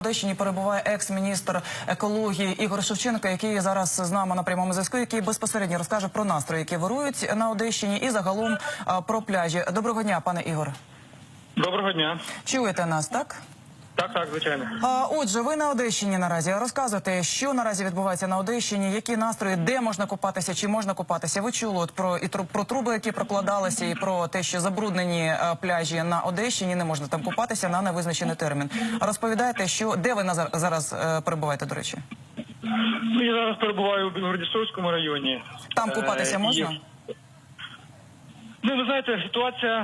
Одещині перебуває екс-міністр екології Ігор Шевченко, який зараз з нами на прямому зв'язку, який безпосередньо розкаже про настрої, які вирують на Одещині, і загалом про пляжі. Доброго дня, пане Ігор. Доброго дня. Чуєте нас, так? Так, так, звичайно. А, отже, ви на Одещині наразі розказуєте, що наразі відбувається на Одещині, які настрої, де можна купатися, чи можна купатися. Ви чули от про і про труби, які прокладалися, і про те, що забруднені е, пляжі на Одещині, не можна там купатися на невизначений термін. Розповідаєте, що де ви на зар- зараз е, перебуваєте, до речі? Ну, я зараз перебуваю у Білгородністровському районі. Там купатися Е, можна? і- Ну, ви знаєте, ситуація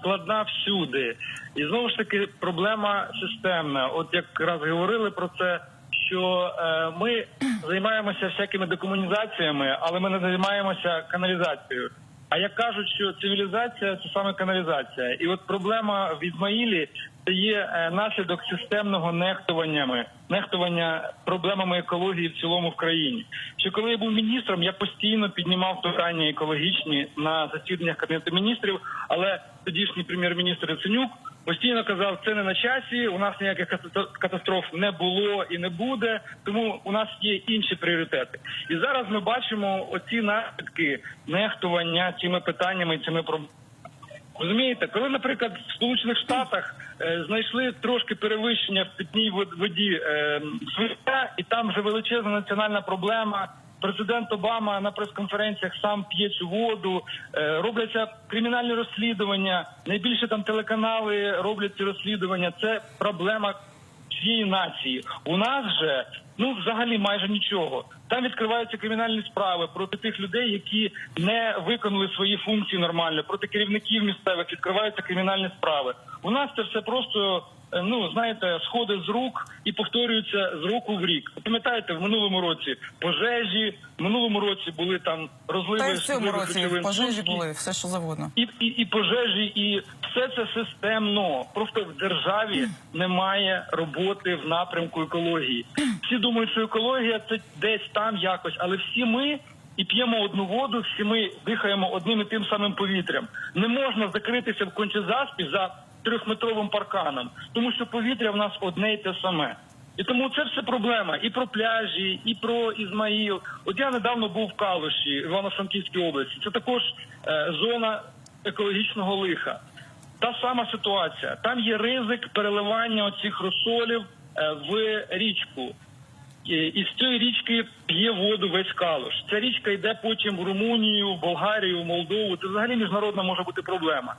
складна всюди. І знову ж таки проблема системна. От якраз говорили про це, що е, ми займаємося всякими декомунізаціями, але ми не займаємося каналізацією. А як кажуть, що цивілізація це саме каналізація, і от проблема в Ізмаїлі це є е, наслідок системного нехтуваннями, нехтування проблемами екології в цілому в країні. Що коли я був міністром, я постійно піднімав питання екологічні на засіданнях кабінету міністрів, але тодішній прем'єр-міністр Яценюк постійно казав, це не на часі. У нас ніяких ката- катастроф не було і не буде. Тому у нас є інші пріоритети. І зараз ми бачимо оці наслідки нехтування цими питаннями цими проблемами. Розумієте, коли, наприклад, в Сполучених Штатах е, знайшли трошки перевищення в питній воді е, свиття, і там вже величезна національна проблема. Президент Обама на прес-конференціях сам п'є цю воду, е, робляться кримінальні розслідування. Найбільше там телеканали роблять ці розслідування. Це проблема всієї нації. У нас же ну взагалі майже нічого. Там відкриваються кримінальні справи проти тих людей, які не виконали свої функції нормально, проти керівників місцевих відкриваються кримінальні справи. У нас це все просто. Ну знаєте, сходить з рук і повторюється з року в рік. Пам'ятаєте, в минулому році пожежі, в минулому році були там розливи Та й в цьому році пожежі були, все що завгодно. і, і, і пожежі, і все це системно. Просто в державі немає роботи в напрямку екології. Всі думають, що екологія це десь там якось, але всі ми. І п'ємо одну воду, всі ми дихаємо одним і тим самим повітрям. Не можна закритися в кончезаспі за трьохметровим парканом, тому що повітря в нас одне й те саме. І тому це все проблема і про пляжі, і про Ізмаїл. От я недавно був в Калуші, Івано-Франківській області. Це також е, зона екологічного лиха. Та сама ситуація. Там є ризик переливання оцих розсолів е, в річку. І і з цієї річки п'є воду весь калуш. Ця річка йде потім в Румунію, Болгарію, Молдову. Це взагалі міжнародна може бути проблема.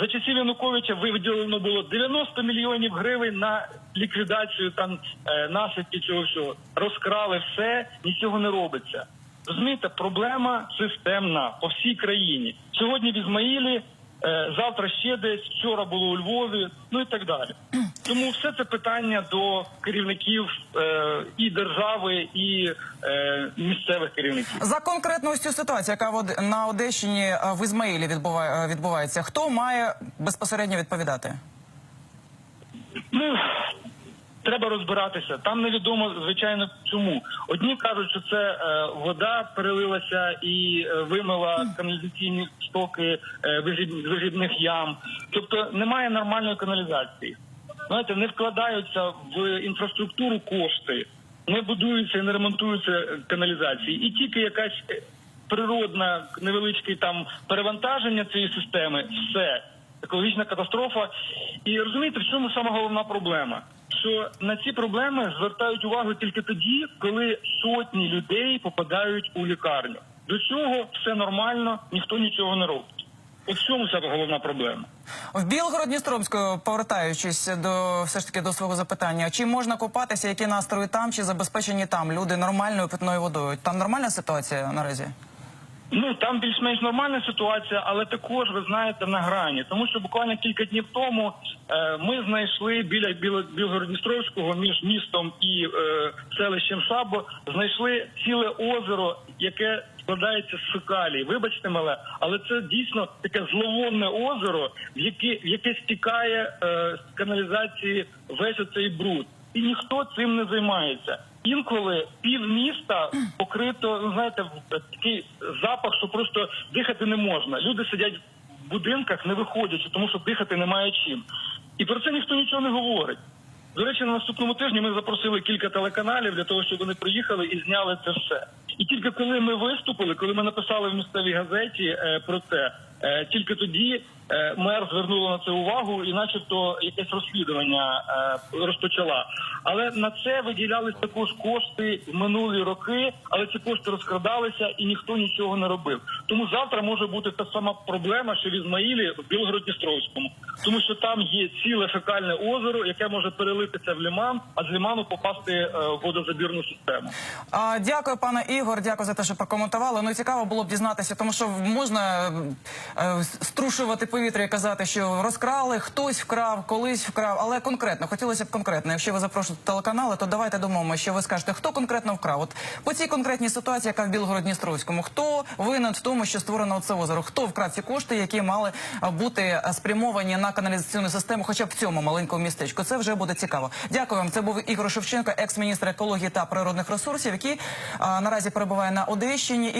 За часів Януковича виділено було 90 мільйонів гривень на ліквідацію там е, наслідків цього всього. Розкрали все, нічого не робиться. Розумієте, проблема системна по всій країні. Сьогодні в Ізмаїлі, завтра ще десь, вчора було у Львові, ну і так далі. Тому все це питання до керівників е, і держави, і е, місцевих керівників. За цю ситуацію, яка в на Одещині е, в Ізмаїлі відбуває- е, відбувається, хто має безпосередньо відповідати? Ну треба розбиратися. Там невідомо звичайно чому. Одні кажуть, що це е, вода перелилася і е, вимила каналізаційні стоки е, вигід- вигідних ям. Тобто немає нормальної каналізації. Знаєте, не вкладаються в інфраструктуру кошти, не будуються і не ремонтуються каналізації, і тільки якась е, природна невеличке там перевантаження цієї системи, все екологічна катастрофа. І розумієте, в чому саме головна проблема? Що на ці проблеми звертають увагу тільки тоді, коли сотні людей попадають у лікарню. До цього все нормально, ніхто нічого не робить. От в цьому саме головна проблема. В Білгород-Дністровську, повертаючись до все ж таки до свого запитання, чи можна купатися, які настрої там, чи забезпечені там люди нормальною питною водою? Там нормальна ситуація наразі? Ну там більш-менш нормальна ситуація, але також ви знаєте на грані, тому що буквально кілька днів тому е, ми знайшли біля Білгородністровського між містом і е, селищем Шабо, знайшли ціле озеро, яке складається з фекалій. Вибачте мене, але це дійсно таке зловонне озеро, в яке, в яке стікає е, з каналізації весь оцей бруд, і ніхто цим не займається. Інколи пів міста покрито, ну знаєте, такий запах, що просто дихати не можна. Люди сидять в будинках, не виходячи, тому що дихати немає чим. І про це ніхто нічого не говорить. До речі, на наступному тижні ми запросили кілька телеканалів для того, щоб вони приїхали і зняли це все. І тільки коли ми виступили, коли ми написали в місцевій газеті е, про це, тільки тоді е, мер звернула на це увагу і, начебто, якесь розслідування е, розпочала. Але на це виділялись також кошти в минулі роки, але ці кошти розкрадалися і ніхто нічого не робив. Тому завтра може бути та сама проблема, що в Ізмаїлі в Білгород-Дністровському, тому що там є ціле фекальне озеро, яке може перелитися в ліман, а з ліману попасти е, в водозабірну систему. А, дякую, пане Ігор. Дякую за те, що прокоментували. Ну цікаво було б дізнатися, тому що можна е, струшувати повітря і казати, що розкрали, хтось вкрав, колись вкрав, але конкретно хотілося б конкретно. Якщо ви запрошуєте телеканали, то давайте домовимо, що ви скажете, хто конкретно вкрав. От по цій конкретній ситуації, яка в Білгород-Дністровському, хто винен в тому, що створено це озеро, хто вкрав ці кошти, які мали бути спрямовані на каналізаційну систему, хоча б в цьому маленькому містечку. Це вже буде цікаво. Дякую вам. Це був Ігор Шевченко, екс-міністр екології та природних ресурсів, який а, наразі перебуває на Одещині.